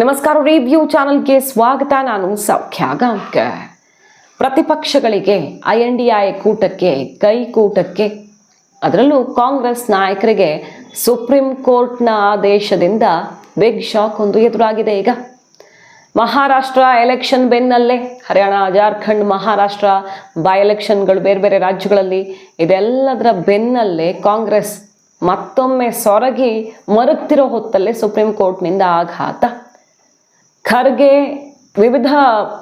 ನಮಸ್ಕಾರ ರಿವ್ಯೂ ಚಾನಲ್ಗೆ ಸ್ವಾಗತ. ನಾನು ಸೌಖ್ಯ ಗಾಂವ್ಕರ್ ಪ್ರತಿಪಕ್ಷಗಳಿಗೆ, ಐ ಎನ್ ಡಿ ಐ ಕೂಟಕ್ಕೆ ಕೈಕೂಟಕ್ಕೆ ಅದರಲ್ಲೂ ಕಾಂಗ್ರೆಸ್ ನಾಯಕರಿಗೆ ಸುಪ್ರೀಂ ಕೋರ್ಟ್ನ ಆದೇಶದಿಂದ ಬಿಗ್ ಶಾಕ್ ಒಂದು ಎದುರಾಗಿದೆ ಈಗ. ಮಹಾರಾಷ್ಟ್ರ ಎಲೆಕ್ಷನ್ ಬೆನ್ನಲ್ಲೇ, ಹರಿಯಾಣ, ಜಾರ್ಖಂಡ್, ಮಹಾರಾಷ್ಟ್ರ ಬೈ ಎಲೆಕ್ಷನ್ಗಳು ಬೇರೆ ಬೇರೆ ರಾಜ್ಯಗಳಲ್ಲಿ, ಇದೆಲ್ಲದರ ಬೆನ್ನಲ್ಲೇ ಕಾಂಗ್ರೆಸ್ ಮತ್ತೊಮ್ಮೆ ಸೊರಗಿ ಮರುತ್ತಿರೋ ಹೊತ್ತಲ್ಲೇ ಸುಪ್ರೀಂ ಕೋರ್ಟ್ನಿಂದ ಆಘಾತ. ಖರ್ಗೆ ವಿವಿಧ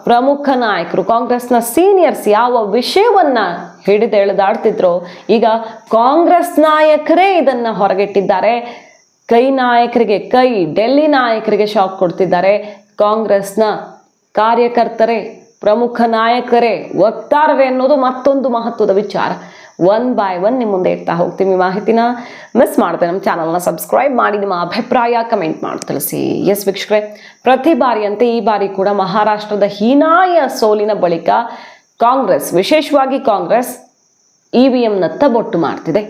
ಪ್ರಮುಖ ನಾಯಕರು, ಕಾಂಗ್ರೆಸ್ನ ಸೀನಿಯರ್ಸ್ ಯಾವ ವಿಷಯವನ್ನ ಹಿಡಿದು ಎಳೆದಾಡ್ತಿದ್ರು, ಈಗ ಕಾಂಗ್ರೆಸ್ ನಾಯಕರೇ ಇದನ್ನ ಹೊರಗಿಟ್ಟಿದ್ದಾರೆ. ಕೈ ನಾಯಕರಿಗೆ ಕೈ, ಡೆಲ್ಲಿ ನಾಯಕರಿಗೆ ಶಾಕ್ ಕೊಡ್ತಿದ್ದಾರೆ. ಕಾಂಗ್ರೆಸ್ನ ಕಾರ್ಯಕರ್ತರೇ, ಪ್ರಮುಖ ನಾಯಕರೇ, ವಕ್ತಾರರೇ ಅನ್ನೋದು ಮತ್ತೊಂದು ಮಹತ್ವದ ವಿಚಾರ. ಒನ್ ಬೈ ಒನ್ ನಿಮ್ಮ ಮುಂದೆ ಇಡ್ತಾ ಹೋಗ್ತೀವಿ ಈ ಮಾಹಿತಿನ ಮಿಸ್ ಮಾಡದೆ, ನಮ್ಮ ಚಾನಲ್ನ ಸಬ್ಸ್ಕ್ರೈಬ್ ಮಾಡಿ, ನಿಮ್ಮ ಅಭಿಪ್ರಾಯ ಕಮೆಂಟ್ ಮಾಡಿ ತಿಳಿಸಿ. ಎಸ್ ವೀಕ್ಷಕರೇ, ಪ್ರತಿ ಬಾರಿಯಂತೆ ಈ ಬಾರಿ ಕೂಡ ಮಹಾರಾಷ್ಟ್ರದ ಹೀನಾಯ ಸೋಲಿನ ಬಳಿಕ ಕಾಂಗ್ರೆಸ್, ವಿಶೇಷವಾಗಿ ಕಾಂಗ್ರೆಸ್ ಇ ವಿ ಎಂನತ್ತ ಬೊಟ್ಟು ಮಾಡ್ತಿದೆ.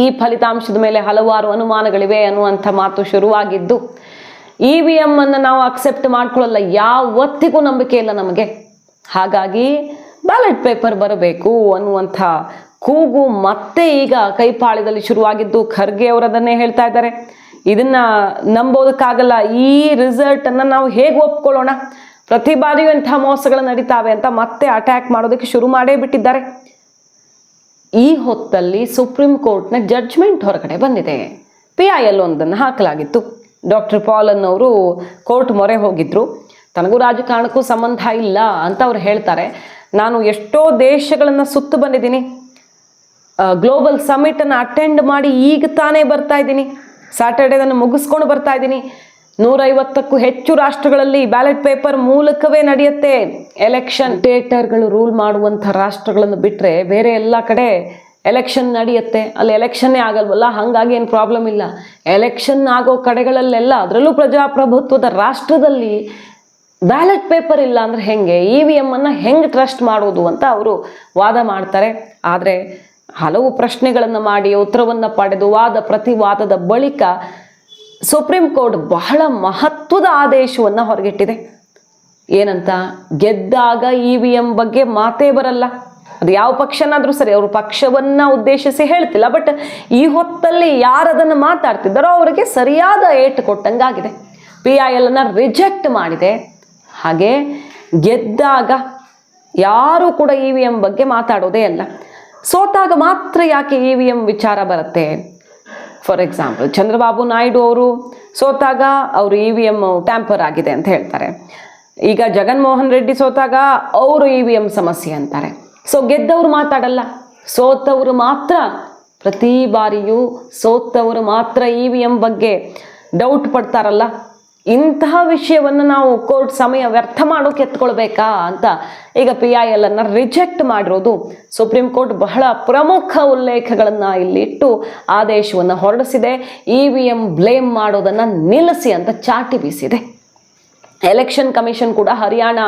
ಈ ಫಲಿತಾಂಶದ ಮೇಲೆ ಹಲವಾರು ಅನುಮಾನಗಳಿವೆ ಅನ್ನುವಂಥ ಮಾತು ಶುರುವಾಗಿದ್ದು ಇ ವಿ ಎಂ ಅನ್ನು ನಾವು ಅಕ್ಸೆಪ್ಟ್ ಮಾಡ್ಕೊಳ್ಳಲ್ಲ, ಯಾವತ್ತಿಗೂ ನಂಬಿಕೆ ಇಲ್ಲ ನಮಗೆ. ಹಾಗಾಗಿ ಬ್ಯಾಲೆಟ್ ಪೇಪರ್ ಬರಬೇಕು ಅನ್ನುವಂಥ ಕೂಗು ಮತ್ತೆ ಈಗ ಕೈಪಾಳ್ಯದಲ್ಲಿ ಶುರುವಾಗಿದ್ದು ಖರ್ಗೆ ಅವರದನ್ನೇ ಹೇಳ್ತಾ ಇದ್ದಾರೆ. ಇದನ್ನ ನಂಬೋದಕ್ಕಾಗಲ್ಲ, ಈ ರಿಸಲ್ಟ್ ಅನ್ನ ನಾವು ಹೇಗೆ ಒಪ್ಕೊಳ್ಳೋಣ? ಪ್ರತಿ ಬಾರಿಯೂ ಇಂಥ ಮೋಸಗಳು ನಡೀತಾವೆ ಅಂತ ಮತ್ತೆ ಅಟ್ಯಾಕ್ ಮಾಡೋದಕ್ಕೆ ಶುರು ಮಾಡೇ ಬಿಟ್ಟಿದ್ದಾರೆ. ಈ ಹೊತ್ತಲ್ಲಿ ಸುಪ್ರೀಂ ಕೋರ್ಟ್ನ ಜಡ್ಜ್ಮೆಂಟ್ ಹೊರಗಡೆ ಬಂದಿದೆ. ಪಿ ಐ ಎಲ್ ಒಂದನ್ನು ಹಾಕಲಾಗಿತ್ತು. ಡಾಕ್ಟರ್ ಪಾಲನ್ ಅವರು ಕೋರ್ಟ್ ಮೊರೆ ಹೋಗಿದ್ರು. ತನಗೂ ರಾಜಕಾರಣಕ್ಕೂ ಸಂಬಂಧ ಇಲ್ಲ ಅಂತ ಅವ್ರು ಹೇಳ್ತಾರೆ. ನಾನು ಎಷ್ಟೋ ದೇಶಗಳನ್ನು ಸುತ್ತು ಬಂದಿದ್ದೀನಿ. ಗ್ಲೋಬಲ್ ಸಮಿಟನ್ನು ಅಟೆಂಡ್ ಮಾಡಿ ಈಗ ತಾನೇ ಬರ್ತಾ ಇದ್ದೀನಿ. ಸ್ಯಾಟರ್ಡೇದನ್ನು ಮುಗಿಸ್ಕೊಂಡು ಬರ್ತಾ ಇದ್ದೀನಿ. ನೂರೈವತ್ತಕ್ಕೂ ಹೆಚ್ಚು ರಾಷ್ಟ್ರಗಳಲ್ಲಿ ಬ್ಯಾಲೆಟ್ ಪೇಪರ್ ಮೂಲಕವೇ ನಡೆಯುತ್ತೆ. ಎಲೆಕ್ಷನ್ ಡೇಟರ್ಗಳು ರೂಲ್ ಮಾಡುವಂಥ ರಾಷ್ಟ್ರಗಳನ್ನು ಬಿಟ್ಟರೆ ಬೇರೆ ಎಲ್ಲ ಕಡೆ ಎಲೆಕ್ಷನ್ ನಡೆಯುತ್ತೆ. ಅಲ್ಲಿ ಎಲೆಕ್ಷನ್ನೇ ಆಗಲ್ವಲ್ಲ? ಹಾಗಾಗಿ ಏನು ಪ್ರಾಬ್ಲಮ್ ಇಲ್ಲ. ಎಲೆಕ್ಷನ್ ಆಗೋ ಕಡೆಗಳಲ್ಲೆಲ್ಲ, ಅದರಲ್ಲೂ ಪ್ರಜಾಪ್ರಭುತ್ವದ ರಾಷ್ಟ್ರದಲ್ಲಿ ಬ್ಯಾಲೆಟ್ ಪೇಪರ್ ಇಲ್ಲ ಅಂದ್ರೆ ಹೆಂಗೆ? ಇ ವಿ ಎಮ್ಮನ್ನು ಹೆಂಗೆ ಟ್ರಸ್ಟ್ ಮಾಡೋದು ಅಂತ ಅವರು ವಾದ ಮಾಡ್ತಾರೆ. ಆದರೆ ಹಲವು ಪ್ರಶ್ನೆಗಳನ್ನು ಮಾಡಿ, ಉತ್ತರವನ್ನು ಪಡೆದು, ವಾದ ಪ್ರತಿವಾದದ ಬಳಿಕ ಸುಪ್ರೀಂ ಕೋರ್ಟ್ ಬಹಳ ಮಹತ್ವದ ಆದೇಶವನ್ನು ಹೊರಗಿಟ್ಟಿದೆ. ಏನಂತ? ಗೆದ್ದಾಗ ಇ ವಿ ಎಂ ಬಗ್ಗೆ ಮಾತೇ ಬರಲ್ಲ. ಅದು ಯಾವ ಪಕ್ಷನಾದರೂ ಸರಿ, ಅವರು ಪಕ್ಷವನ್ನ ಉದ್ದೇಶಿಸಿ ಹೇಳ್ತಿಲ್ಲ. ಬಟ್ ಈ ಹೊತ್ತಲ್ಲಿ ಯಾರು ಅದನ್ನು ಮಾತಾಡ್ತಿದ್ದಾರೋ ಅವರಿಗೆ ಸರಿಯಾದ ಏಟು ಕೊಟ್ಟಂಗಾಗಿದೆ. ಪಿ ಐ ಎಲ್ ಅನ್ನ ರಿಜೆಕ್ಟ್ ಮಾಡಿದೆ. ಹಾಗೆ ಗೆದ್ದಾಗ ಯಾರು ಕೂಡ ಇ ವಿ ಎಂ ಬಗ್ಗೆ ಮಾತಾಡೋದೇ ಅಲ್ಲ. ಸೋತಾಗ ಮಾತ್ರ ಯಾಕೆ ಇ ವಿ ಎಂ ವಿಚಾರ ಬರುತ್ತೆ? ಫಾರ್ ಎಕ್ಸಾಂಪಲ್ ಚಂದ್ರಬಾಬು ನಾಯ್ಡು ಅವರು ಸೋತಾಗ ಅವರು ಇ ವಿ ಎಂ ಟ್ಯಾಂಪರ್ ಆಗಿದೆ ಅಂತ ಹೇಳ್ತಾರೆ. ಈಗ ಜಗನ್ಮೋಹನ್ ರೆಡ್ಡಿ ಸೋತಾಗ ಅವರು ಇ ವಿ ಎಂ ಸಮಸ್ಯೆ ಅಂತಾರೆ. ಸೊ ಗೆದ್ದವರು ಮಾತಾಡಲ್ಲ. ಸೋತವರು ಮಾತ್ರ ಪ್ರತಿ ಬಾರಿಯೂ ಸೋತವರು ಮಾತ್ರ ಇ ವಿ ಎಂ ಬಗ್ಗೆ ಡೌಟ್ ಪಡ್ತಾರಲ್ಲ. ಇಂತಹ ವಿಷಯವನ್ನು ನಾವು ಕೋರ್ಟ್ ಸಮಯ ವ್ಯರ್ಥ ಮಾಡೋಕೆ ಎತ್ಕೊಳ್ಬೇಕಾ ಅಂತ ಈಗ ಪಿ ಐ ಎಲ್ ಅನ್ನು ರಿಜೆಕ್ಟ್ ಮಾಡಿರೋದು ಸುಪ್ರೀಂ ಕೋರ್ಟ್ ಬಹಳ ಪ್ರಮುಖ ಉಲ್ಲೇಖಗಳನ್ನು ಇಲ್ಲಿಟ್ಟು ಆದೇಶವನ್ನು ಹೊರಡಿಸಿದೆ. ಇ ವಿ ಎಂ ಬ್ಲೇಮ್ ಮಾಡೋದನ್ನು ನಿಲ್ಲಿಸಿ ಅಂತ ಚಾಟಿ ಬೀಸಿದೆ. ಎಲೆಕ್ಷನ್ ಕಮಿಷನ್ ಕೂಡ ಹರಿಯಾಣ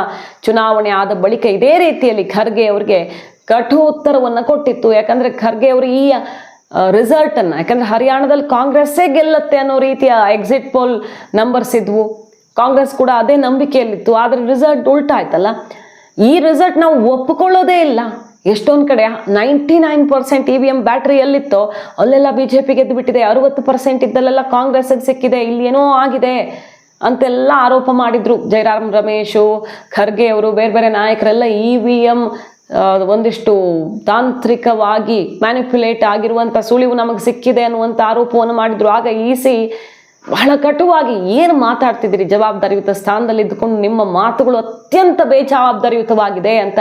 ಚುನಾವಣೆ ಆದ ಬಳಿಕ ಇದೇ ರೀತಿಯಲ್ಲಿ ಖರ್ಗೆ ಅವರಿಗೆ ಕಠೋತ್ತರವನ್ನು ಕೊಟ್ಟಿತ್ತು. ಯಾಕಂದ್ರೆ ಖರ್ಗೆ ಅವರು ಈ ರಿಸಲ್ಟ್ ಅನ್ನ. ಯಾಕಂದ್ರೆ ಹರಿಯಾಣದಲ್ಲಿ ಕಾಂಗ್ರೆಸ್ಸೇ ಗೆಲ್ಲತ್ತೆ ಅನ್ನೋ ರೀತಿಯ ಎಕ್ಸಿಟ್ ಪೋಲ್ ನಂಬರ್ಸ್ ಇದ್ವು. ಕಾಂಗ್ರೆಸ್ ಕೂಡ ಅದೇ ನಂಬಿಕೆಯಲ್ಲಿತ್ತು, ಆದ್ರೆ ರಿಸಲ್ಟ್ ಉಲ್ಟಾ ಆಯ್ತಲ್ಲ? ಈ ರಿಸಲ್ಟ್ ನಾವು ಒಪ್ಪಿಕೊಳ್ಳೋದೇ ಇಲ್ಲ. ಎಷ್ಟೊಂದು ಕಡೆ ninety nine percent E V M battery ಎಲ್ಲಿತ್ತೋ, ಅಲ್ಲೆಲ್ಲ ಬಿ ಜೆ ಪಿ ಗೆದ್ದು ಬಿಟ್ಟಿದೆ ಅರವತ್ತು ಪರ್ಸೆಂಟ್ ಇದ್ದಲ್ಲೆಲ್ಲ ಕಾಂಗ್ರೆಸ್ಗೆ ಸಿಕ್ಕಿದೆ, ಇಲ್ಲಿ ಏನೋ ಆಗಿದೆ ಅಂತೆಲ್ಲ ಆರೋಪ ಮಾಡಿದ್ರು. ಜಯರಾಮ್ ರಮೇಶು, ಖರ್ಗೆ ಅವರು ಬೇರೆ ಬೇರೆ ನಾಯಕರೆಲ್ಲ ಇ ವಿ ಎಂ ಒಂದಿಷ್ಟು ತಾಂತ್ರಿಕವಾಗಿ ಮ್ಯಾನಿಪ್ಯುಲೇಟ್ ಆಗಿರುವಂಥ ಸುಳಿವು ನಮಗೆ ಸಿಕ್ಕಿದೆ ಅನ್ನುವಂಥ ಆರೋಪವನ್ನು ಮಾಡಿದ್ರು. ಆಗ ಈಸಿ ಬಹಳ ಕಟುವಾಗಿ ಏನು ಮಾತಾಡ್ತಿದ್ದೀರಿ ಜವಾಬ್ದಾರಿಯುತ ಸ್ಥಾನದಲ್ಲಿ ಇದ್ದುಕೊಂಡು ನಿಮ್ಮ ಮಾತುಗಳು ಅತ್ಯಂತ ಬೇಜವಾಬ್ದಾರಿಯುತವಾಗಿದೆ ಅಂತ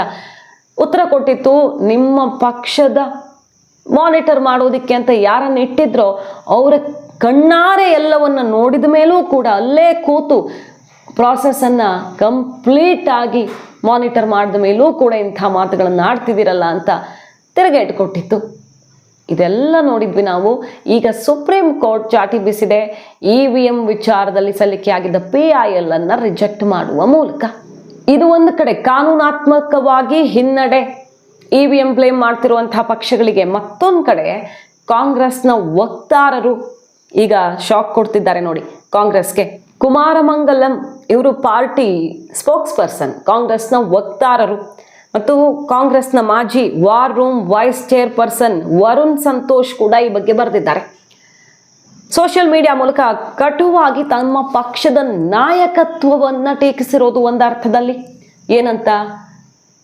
ಉತ್ತರ ಕೊಟ್ಟಿತ್ತು. ನಿಮ್ಮ ಪಕ್ಷದ ಮಾನಿಟರ್ ಮಾಡೋದಕ್ಕೆ ಅಂತ ಯಾರನ್ನು ಇಟ್ಟಿದ್ರೋ ಅವರ ಕಣ್ಣಾರೆ ಎಲ್ಲವನ್ನು ನೋಡಿದ ಮೇಲೂ ಕೂಡ ಅಲ್ಲೇ ಕೂತು ಪ್ರಾಸೆಸ್ಸನ್ನು ಕಂಪ್ಲೀಟ್ ಆಗಿ ಮಾನಿಟರ್ ಮಾಡಿದ ಮೇಲೂ ಕೂಡ ಇಂಥ ಮಾತುಗಳನ್ನು ಆಡ್ತಿದ್ದೀರಲ್ಲ ಅಂತ ತಿರುಗೇಟು ಕೊಟ್ಟಿತ್ತು ಇದೆಲ್ಲ ನೋಡಿದ್ವಿ ನಾವು. ಈಗ ಸುಪ್ರೀಂ ಕೋರ್ಟ್ ಚಾಟಿ ಬಿಸಿದೆ. ಇ ವಿ ಎಂ ವಿಚಾರದಲ್ಲಿ ಸಲ್ಲಿಕೆಯಾಗಿದ್ದ ಪಿ ಐ ಎಲ್ ಅನ್ನು ರಿಜೆಕ್ಟ್ ಮಾಡುವ ಮೂಲಕ. ಇದು ಒಂದು ಕಡೆ ಕಾನೂನಾತ್ಮಕವಾಗಿ ಹಿನ್ನಡೆ ಇ ವಿ ಎಂ ಬ್ಲೇಮ್ ಮಾಡ್ತಿರುವಂತಹ ಪಕ್ಷಗಳಿಗೆ ಮತ್ತೊಂದು ಕಡೆ ಕಾಂಗ್ರೆಸ್ನ ವಕ್ತಾರರು ಈಗ ಶಾಕ್ ಕೊಡ್ತಿದ್ದಾರೆ ನೋಡಿ. ಕಾಂಗ್ರೆಸ್ಗೆ ಕುಮಾರಮಂಗಲಂ, ಇವರು ಪಾರ್ಟಿ ಸ್ಪೋಕ್ಸ್ ಪರ್ಸನ್ ಕಾಂಗ್ರೆಸ್ನ ವಕ್ತಾರರು. ಮತ್ತು ಕಾಂಗ್ರೆಸ್ನ ಮಾಜಿ war room vice chairperson Varun Santosh ಕೂಡ ಈ ಬಗ್ಗೆ ಬರೆದಿದ್ದಾರೆ. ಸೋಷಿಯಲ್ ಮೀಡಿಯಾ ಮೂಲಕ ಕಟುವಾಗಿ ತಮ್ಮ ಪಕ್ಷದ ನಾಯಕತ್ವವನ್ನು ಟೀಕಿಸಿರೋದು ಒಂದು ಅರ್ಥದಲ್ಲಿ ಏನಂತ?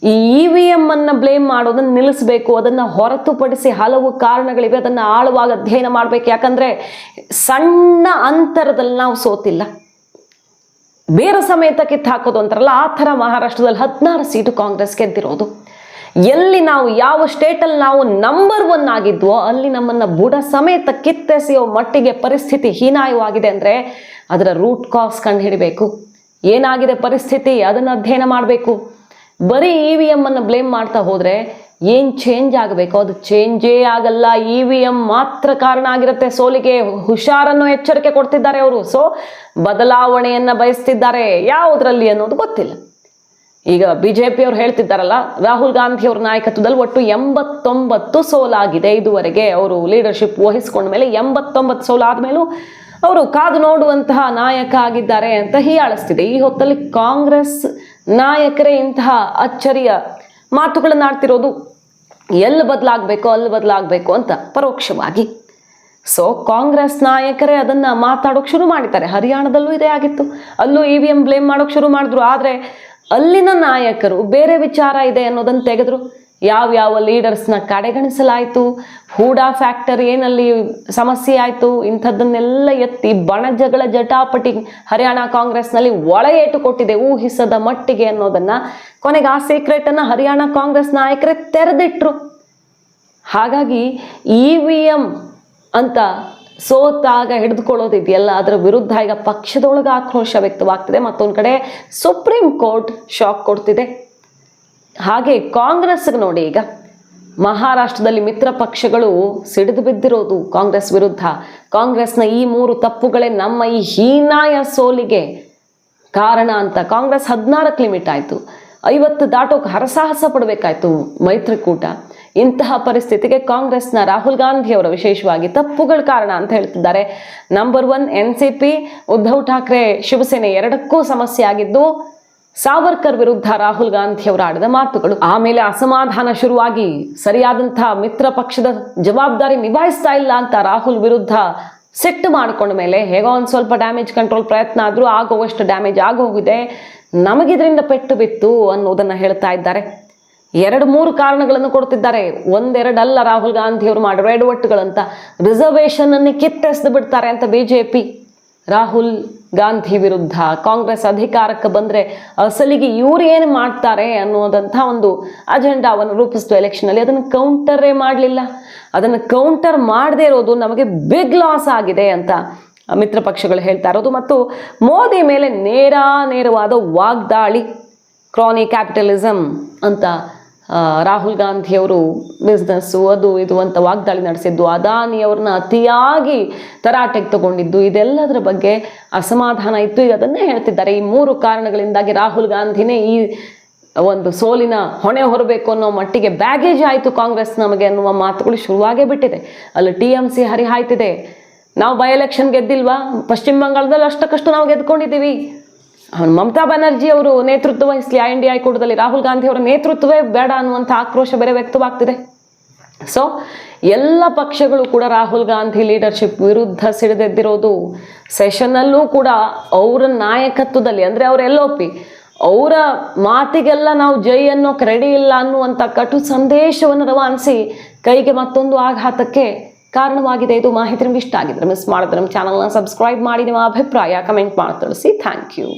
ಈ ಇ ವಿ ಎಂ ಅನ್ನ ಬ್ಲೇಮ್ ಮಾಡೋದನ್ನು ನಿಲ್ಲಿಸಬೇಕು, ಅದನ್ನು ಹೊರತುಪಡಿಸಿ ಹಲವು ಕಾರಣಗಳಿವೆ, ಅದನ್ನು ಆಳವಾಗಿ ಅಧ್ಯಯನ ಮಾಡಬೇಕು. ಯಾಕಂದರೆ ಸಣ್ಣ ಅಂತರದಲ್ಲಿ ನಾವು ಸೋತಿಲ್ಲ. ಬೇರೆ ಸಮೇತ ಕಿತ್ತು ಹಾಕೋದು ಅಂತಾರಲ್ಲ, ಆ ಥರ ಮಹಾರಾಷ್ಟ್ರದಲ್ಲಿ ಹದಿನಾರು ಸೀಟು ಕಾಂಗ್ರೆಸ್ ಗೆದ್ದಿರೋದು. ಎಲ್ಲಿ ನಾವು ಯಾವ ಸ್ಟೇಟಲ್ಲಿ ನಾವು ನಂಬರ್ ಒನ್ ಆಗಿದ್ವೋ, ಅಲ್ಲಿ ನಮ್ಮನ್ನ ಬುಡ ಸಮೇತ ಕಿತ್ತೆಸೆಯೋ ಮಟ್ಟಿಗೆ ಪರಿಸ್ಥಿತಿ ಹೀನಾಯವಾಗಿದೆ ಅಂದರೆ ಅದರ ರೂಟ್ ಕಾಸ್ ಕಂಡುಹಿಡಬೇಕು ಏನಾಗಿದೆ ಪರಿಸ್ಥಿತಿ? ಅದನ್ನು ಅಧ್ಯಯನ ಮಾಡಬೇಕು. ಬರೀ ಇ ವಿ ಎಂ ಅನ್ನು ಬ್ಲೇಮ್ ಮಾಡ್ತಾ ಹೋದರೆ ಏನು ಚೇಂಜ್ ಆಗಬೇಕು? ಅದು ಚೇಂಜೇ ಆಗಲ್ಲ. ಇ ವಿ ಎಂ ಮಾತ್ರ ಕಾರಣ ಆಗಿರುತ್ತೆ. ಸೋಲಿಗೆ ಹುಷಾರನ್ನು ಎಚ್ಚರಿಕೆ ಕೊಡ್ತಿದ್ದಾರೆ ಅವರು. ಸೊ ಬದಲಾವಣೆಯನ್ನು ಬಯಸ್ತಿದ್ದಾರೆ. ಯಾವುದರಲ್ಲಿ ಅನ್ನೋದು ಗೊತ್ತಿಲ್ಲ. ಈಗ ಬಿ ಜೆ ಪಿಯವ್ರು ಹೇಳ್ತಿದ್ದಾರಲ್ಲ, ರಾಹುಲ್ ಗಾಂಧಿ ಅವ್ರ ನಾಯಕತ್ವದಲ್ಲಿ ಒಟ್ಟು ಎಂಬತ್ತೊಂಬತ್ತು ಸೋಲಾಗಿದೆ. ಇದುವರೆಗೆ ಅವರು ಲೀಡರ್ಶಿಪ್ ವಹಿಸ್ಕೊಂಡ ಮೇಲೆ ಎಂಬತ್ತೊಂಬತ್ತು ಸೋಲಾದ್ಮೇಲೂ ಅವರು ಕಾದು ನೋಡುವಂತಹ ನಾಯಕ ಆಗಿದ್ದಾರೆ ಅಂತ ಹೀಯಾಳಿಸ್ತಿದೆ. ಈ ಹೊತ್ತಲ್ಲಿ ಕಾಂಗ್ರೆಸ್ ನಾಯಕರೇ ಇಂತಹ ಅಚ್ಚರಿಯ ಮಾತುಗಳನ್ನು ಆಡ್ತಿರೋದು ಎಲ್ಲಿ ಬದಲಾಗಬೇಕು, ಅಲ್ಲಿ ಬದಲಾಗಬೇಕು ಅಂತ ಪರೋಕ್ಷವಾಗಿ. ಸೊ ಕಾಂಗ್ರೆಸ್ ನಾಯಕರೇ ಅದನ್ನು ಮಾತಾಡೋಕೆ ಶುರು ಮಾಡಿದ್ದಾರೆ. ಹರಿಯಾಣದಲ್ಲೂ ಇದೇ ಆಗಿತ್ತು. ಅಲ್ಲೂ ಇ ವಿ ಎಂ ಬ್ಲೇಮ್ ಮಾಡೋಕೆ ಶುರು ಮಾಡಿದ್ರು. ಆದರೆ ಅಲ್ಲಿನ ನಾಯಕರು ಬೇರೆ ವಿಚಾರ ಇದೆ ಅನ್ನೋದನ್ನು ತೆಗೆದ್ರು. ಯಾವ್ಯಾವ ಲೀಡರ್ಸ್ನ ಕಡೆಗಣಿಸಲಾಯಿತು? ಹೂಡಾ ಫ್ಯಾಕ್ಟರ್ ಏನಲ್ಲಿ ಸಮಸ್ಯೆ ಆಯಿತು? ಇಂಥದ್ದನ್ನೆಲ್ಲ ಎತ್ತಿ ಬಣಜಗಳ ಜಟಾಪಟಿ ಹರಿಯಾಣ ಕಾಂಗ್ರೆಸ್ನಲ್ಲಿ ಒಳ ಏಟು ಕೊಟ್ಟಿದೆ, ಊಹಿಸದ ಮಟ್ಟಿಗೆ ಅನ್ನೋದನ್ನ. ಕೊನೆಗೆ ಆ ಸೀಕ್ರೆಟನ್ನು ಹರಿಯಾಣ ಕಾಂಗ್ರೆಸ್ ನಾಯಕರೇ ತೆರೆದಿಟ್ರು. ಹಾಗಾಗಿ ಇ ವಿ ಎಂ ಅಂತ ಸೋತಾಗ ಹಿಡಿದುಕೊಳ್ಳೋದಿದೆಯಲ್ಲ, ಅದರ ವಿರುದ್ಧ ಈಗ ಪಕ್ಷದೊಳಗೆ ಆಕ್ರೋಶ ವ್ಯಕ್ತವಾಗ್ತಿದೆ. ಮತ್ತೊಂದು ಕಡೆ ಸುಪ್ರೀಂ ಕೋರ್ಟ್ ಶಾಕ್ ಕೊಡ್ತಿದೆ. ಹಾಗೆ ಕಾಂಗ್ರೆಸ್ಗೆ ನೋಡಿ ಈಗ. ಮಹಾರಾಷ್ಟ್ರದಲ್ಲಿ ಮಿತ್ರ ಪಕ್ಷಗಳು ಸಿಡಿದು ಬಿದ್ದಿರೋದು ಕಾಂಗ್ರೆಸ್ ವಿರುದ್ಧ. ಕಾಂಗ್ರೆಸ್ನ ಈ ಮೂರು ತಪ್ಪುಗಳೇ ನಮ್ಮ ಈ ಹೀನಾಯ ಸೋಲಿಗೆ ಕಾರಣ ಅಂತ ಕಾಂಗ್ರೆಸ್ ಹದಿನಾರಕ್ಕೆ ಲಿಮಿಟ್ ಆಯಿತು. ಐವತ್ತು ದಾಟೋಕೆ ಹರಸಾಹಸ ಪಡಬೇಕಾಯ್ತು ಮೈತ್ರಿಕೂಟ. ಇಂತಹ ಪರಿಸ್ಥಿತಿಗೆ ಕಾಂಗ್ರೆಸ್ನ ರಾಹುಲ್ ಗಾಂಧಿ ಅವರ ವಿಶೇಷವಾಗಿ ತಪ್ಪುಗಳ ಕಾರಣ ಅಂತ ಹೇಳ್ತಿದ್ದಾರೆ. Number one N C P, Uddhav Thackeray, Shiv Sena ಎರಡಕ್ಕೂ ಸಮಸ್ಯೆ ಆಗಿದ್ದು ಸಾವರ್ಕರ್ ವಿರುದ್ಧ ರಾಹುಲ್ ಗಾಂಧಿ ಅವರು ಆಡಿದ ಮಾತುಗಳು. ಆಮೇಲೆ ಅಸಮಾಧಾನ ಶುರುವಾಗಿ ಸರಿಯಾದಂತಹ ಮಿತ್ರ ಪಕ್ಷದ ಜವಾಬ್ದಾರಿ ನಿಭಾಯಿಸ್ತಾ ಇಲ್ಲ ಅಂತ ರಾಹುಲ್ ವಿರುದ್ಧ ಸೆಟ್ ಮಾಡಿಕೊಂಡ ಮೇಲೆ ಹೇಗೋ ಒಂದು ಸ್ವಲ್ಪ ಡ್ಯಾಮೇಜ್ ಕಂಟ್ರೋಲ್ ಪ್ರಯತ್ನ ಆದರೂ ಆಗುವಷ್ಟು ಡ್ಯಾಮೇಜ್ ಆಗೋಗಿದೆ. ನಮಗಿದ್ರಿಂದ ಪೆಟ್ಟು ಬಿತ್ತು ಅನ್ನೋದನ್ನು ಹೇಳ್ತಾ ಇದ್ದಾರೆ. ಎರಡು ಮೂರು ಕಾರಣಗಳನ್ನು ಕೊಡ್ತಿದ್ದಾರೆ. ಒಂದೆರಡಲ್ಲ ರಾಹುಲ್ ಗಾಂಧಿ ಅವರು ಮಾಡಿರೋ ಎಡವಟ್ಟುಗಳಂತ. ರಿಸರ್ವೇಷನ್ ಅನ್ನು ಕಿತ್ತೆಸ್ದು ಬಿಡ್ತಾರೆ ಅಂತ ಬಿಜೆಪಿ. ರಾಹುಲ್ ಗಾಂಧಿ ವಿರುದ್ಧ ಕಾಂಗ್ರೆಸ್ ಅಧಿಕಾರಕ್ಕೆ ಬಂದರೆ ಅಸಲಿಗೆ ಇವ್ರು ಏನು ಮಾಡ್ತಾರೆ ಅನ್ನೋದಂಥ ಒಂದು ಅಜೆಂಡಾವನ್ನು ರೂಪಿಸಿತು ಎಲೆಕ್ಷನಲ್ಲಿ ಅದನ್ನು ಕೌಂಟರೇ ಮಾಡಲಿಲ್ಲ. ಅದನ್ನು ಕೌಂಟರ್ ಮಾಡದೇ ಇರೋದು ನಮಗೆ ಬಿಗ್ ಲಾಸ್ ಆಗಿದೆ ಅಂತ ಮಿತ್ರ ಪಕ್ಷಗಳು ಹೇಳ್ತಾ ಇರೋದು. ಮತ್ತು ಮೋದಿ ಮೇಲೆ ನೇರ ನೇರವಾದ ವಾಗ್ದಾಳಿ ಕ್ರಾನಿ ಕ್ಯಾಪಿಟಲಿಸಮ್ ಅಂತ ರಾಹುಲ್ ಗಾಂಧಿಯವರು ಬಿಸ್ನೆಸ್ಸು ಅದು ಇದು ಅಂತ ವಾಗ್ದಾಳಿ ನಡೆಸಿದ್ದು ಅದಾನಿಯವ್ರನ್ನ ಅತಿಯಾಗಿ ತರಾಟೆಗೆ ತಗೊಂಡಿದ್ದು, ಇದೆಲ್ಲದರ ಬಗ್ಗೆ ಅಸಮಾಧಾನ ಇತ್ತು. ಈಗ ಅದನ್ನೇ ಹೇಳ್ತಿದ್ದಾರೆ. ಈ ಮೂರು ಕಾರಣಗಳಿಂದಾಗಿ ರಾಹುಲ್ ಗಾಂಧಿನೇ ಈ ಒಂದು ಸೋಲಿನ ಹೊಣೆ ಹೊರಬೇಕು ಅನ್ನೋ ಮಟ್ಟಿಗೆ ಬ್ಯಾಗೇಜ್ ಆಯಿತು ಕಾಂಗ್ರೆಸ್ ನಮಗೆ ಅನ್ನುವ ಮಾತುಗಳು ಶುರುವಾಗೇ ಬಿಟ್ಟಿದೆ. ಅಲ್ಲಿ ಟಿ ಎಂ ಸಿ ಹರಿಹಾಯ್ತಿದೆ. ನಾವು ಬೈ ಎಲೆಕ್ಷನ್ ಗೆದ್ದಿಲ್ವಾ? ಪಶ್ಚಿಮ ಬಂಗಾಳದಲ್ಲಿ ಅಷ್ಟಕ್ಕಷ್ಟು ನಾವು ಗೆದ್ಕೊಂಡಿದ್ದೀವಿ. ಮಮತಾ ಬ್ಯಾನರ್ಜಿ ಅವರು ನೇತೃತ್ವ ವಹಿಸಲಿ ಐ ಇಂಡಿಯಾ ಕೂಟದಲ್ಲಿ ರಾಹುಲ್ ಗಾಂಧಿ ಅವರ ನೇತೃತ್ವವೇ ಬೇಡ ಅನ್ನುವಂಥ ಆಕ್ರೋಶ ಬೇರೆ ವ್ಯಕ್ತವಾಗ್ತಿದೆ. ಸೊ ಎಲ್ಲ ಪಕ್ಷಗಳು ಕೂಡ ರಾಹುಲ್ ಗಾಂಧಿ ಲೀಡರ್ಶಿಪ್ ವಿರುದ್ಧ ಸಿಡಿದೆದ್ದಿರೋದು ಸೆಷನ್ನಲ್ಲೂ ಕೂಡ ಅವರ ನಾಯಕತ್ವದಲ್ಲಿ, ಅಂದರೆ ಅವ್ರ ಎಲ್ ಒ ಪಿ ಅವರ ಮಾತಿಗೆಲ್ಲ ನಾವು ಜೈ ಅನ್ನೋಕೆ ರೆಡಿ ಇಲ್ಲ ಅನ್ನುವಂಥ ಕಟು ಸಂದೇಶವನ್ನು ರವಾನಿಸಿ ಕೈಗೆ ಮತ್ತೊಂದು ಆಘಾತಕ್ಕೆ ಕಾರಣವಾಗಿದೆ. ಇದು ಮಾಹಿತಿ ನಿಮ್ಗೆ ಇಷ್ಟ ಆಗಿದ್ರೆ ಮಿಸ್ ಮಾಡಿದ್ರೆ ನಮ್ಮ ಚಾನಲ್ನ ಸಬ್ಸ್ಕ್ರೈಬ್ ಮಾಡಿ, ನಿಮ್ಮ ಅಭಿಪ್ರಾಯ ಕಮೆಂಟ್ ಮಾಡಿ ತಿಳಿಸಿ. Thank you